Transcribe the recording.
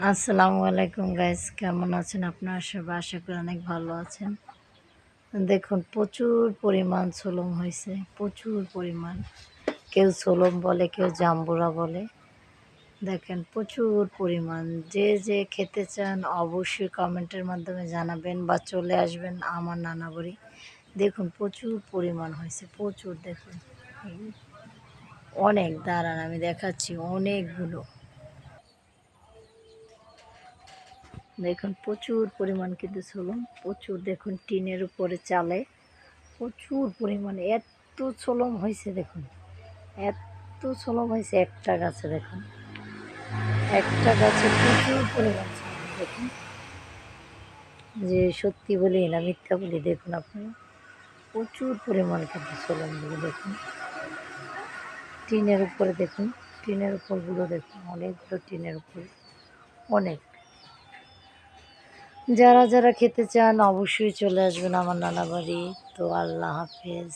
আসসালামু আলাইকুম গাইস, কেমন আছেন আপনারা? সবাই আশা করি অনেক ভালো আছেন। দেখুন, প্রচুর পরিমাণ সোলম হয়েছে, প্রচুর পরিমাণ। কেউ সোলম বলে, কেউ জাম্বুরা বলে। দেখেন, প্রচুর পরিমাণ। যে যে খেতে চান, অবশ্যই কমেন্টের মাধ্যমে জানাবেন বা চলে আসবেন আমার নানা বাড়ি। দেখুন, প্রচুর পরিমাণ হয়েছে, প্রচুর দেখুন। অনেক, দাঁড়ান, আমি দেখাচ্ছি অনেকগুলো। দেখুন, প্রচুর পরিমাণ কিন্তু ছোলম প্রচুর দেখুন, টিনের উপরে চালে প্রচুর পরিমাণে, এত ছোলম হয়েছে দেখুন, এত ছোলম হয়েছে একটা গাছে দেখুন, একটা গাছে প্রচুর পরিমাণ দেখুন। যে সত্যি বলি না, মিথ্যা বলি দেখুন আপনারা প্রচুর পরিমাণ কিন্তু ছোলমগুলো দেখুন। টিনের উপরে দেখুন, টিনের উপরগুলো দেখুন, অনেকগুলো টিনের উপরে, অনেক। যারা যারা খেতে চান অবশ্যই চলে আসবেন আমার নানা বাড়ি। তো আল্লাহ হাফেজ।